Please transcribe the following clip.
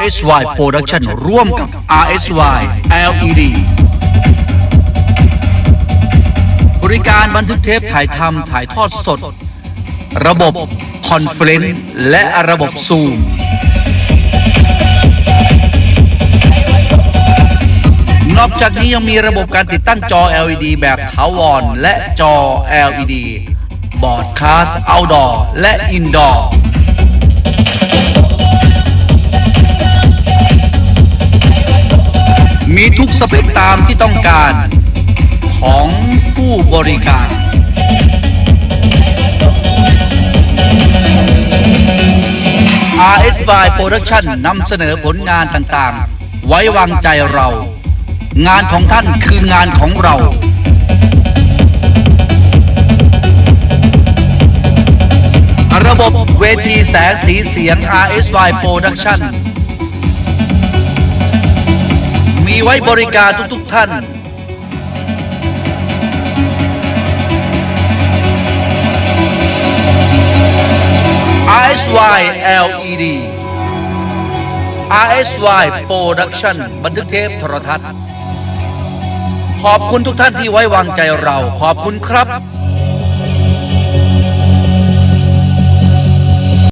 RSY Production ร่วมกับ RSY LED บริการบันทึกเทปถ่ายทำถ่ายทอดสด ระบบคอนเฟลนและระบบซูม นอกจากนี้ยังมีระบบการติดตั้งจอ LED แบบถาวรและจอ LED บอร์ดคาสต์เอาดอร์และอิ ทุกสเปคตามที่ต้องการของผู้บริการ RSY Production นำเสนอผลงานต่างๆ ไว้วางใจเรา งานของท่านคืองานของเรา ระบบเวทีแสงสีเสียง RSY Production มีไว้บริการทุกๆท่าน RSY LED RSY Production บันทึกเทปโทรทัศน์ ขอบคุณทุกท่านที่ไว้วางใจเรา ขอบคุณครับ